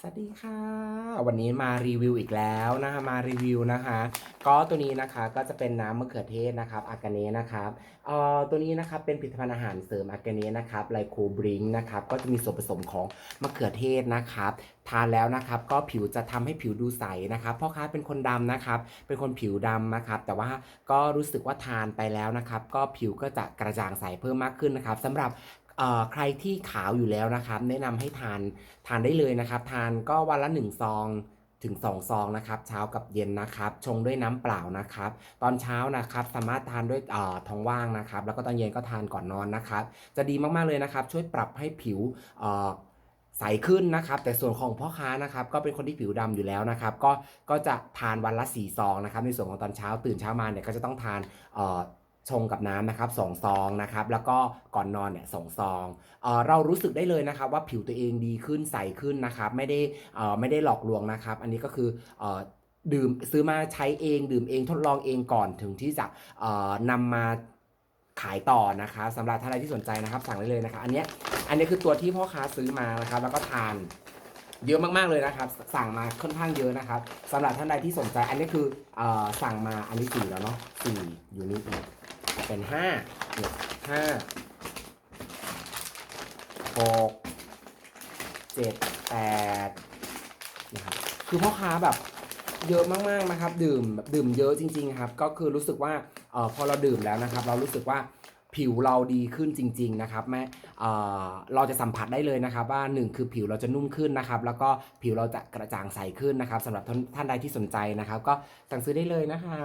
สวัสดีค่ะ วันนี้มารีวิวอีกแล้วนะคะมารีวิวนะคะ ก็ตัวนี้นะคะก็จะเป็นน้ำมะเขือเทศนะครับอากาเนะนะครับเอ่อตัวนี้นะครับเป็นผลิตภัณฑ์อาหารเสริมอากาเนะนะครับไลโคบริงนะครับก็จะมีส่วนผสมของมะเขือเทศนะครับทานแล้วนะครับก็ผิวจะทำให้ผิวดูใสนะครับพ่อค้าเป็นคนดำนะครับ เป็นคนผิวดำนะครับ แต่ว่าก็รู้สึกว่าทานไปแล้วนะครับ ก็ผิวก็จะกระจ่างใสเพิ่มมากขึ้นนะครับสำหรับ ใครที่ขาวอยู่แล้วนะครับ แนะนำให้ทานทานได้เลยนะครับ ทานก็วันละ1ซองถึง2ซองนะครับ เช้ากับเย็นนะครับ ชงด้วยน้ำเปล่านะครับ ตอนเช้านะครับ สามารถทานด้วยท้องว่างนะครับ แล้วก็ตอนเย็นก็ทานก่อนนอนนะครับ จะดีมากๆเลยนะครับ ช่วยปรับให้ผิวใสขึ้นนะครับ แต่ส่วนของพ่อค้านะครับ ก็เป็นคนที่ผิวดำอยู่แล้วนะครับ ก็ก็จะทานวันละ4ซองนะครับ ในส่วนของตอนเช้าตื่นเช้ามาเนี่ยก็จะต้องทานอ ชงกับน้ำนะครับสองซองนะครับ แล้วก็ก่อนนอนเนี่ยสองซองเออเรารู้สึกได้เลยนะครับ ว่าผิวตัวเองดีขึ้นใสขึ้นนะครับ ไม่ได้เออไม่ได้หลอกลวงนะครับ อันนี้ก็คือเออดื่มซื้อมาใช้เองดื่มเองทดลองเองก่อนถึงที่จะเอ่อนำมาขายต่อนะครับสำหรับท่านใดที่สนใจนะครับ สั่งได้เลยนะครับอันเนี้ยอันนี้คือตัวที่พ่อค้าซื้อมานะครับ แล้วก็ทานเยอะมากๆเลยนะครับ สั่งมาค่อนข้างเยอะนะครับสำหรับท่านใดที่สนใจ อันนี้คือเออสั่งมาอันที่สี่แล้วเนาะสี่อยู่นี่อีก เป็นห้าเนี่ยห้าหกเจ็ดแปดนะครับคือพ่อค้าแบบเยอะมากๆนะครับ ดื่มแบบดื่มเยอะจริง ๆ ครับ ก็คือรู้สึกว่าเออพอเราดื่มแล้วนะครับ เรารู้สึกว่าผิวเราดีขึ้นจริง ๆ นะครับแม่เอ่อเราจะสัมผัสได้เลยนะครับ ว่าหนึ่งคือผิวเราจะนุ่มขึ้นนะครับ แล้วก็ผิวเราจะกระจ่างใสขึ้นนะครับสำหรับท่านใดที่สนใจนะครับ ก็สั่งซื้อได้เลยนะคะ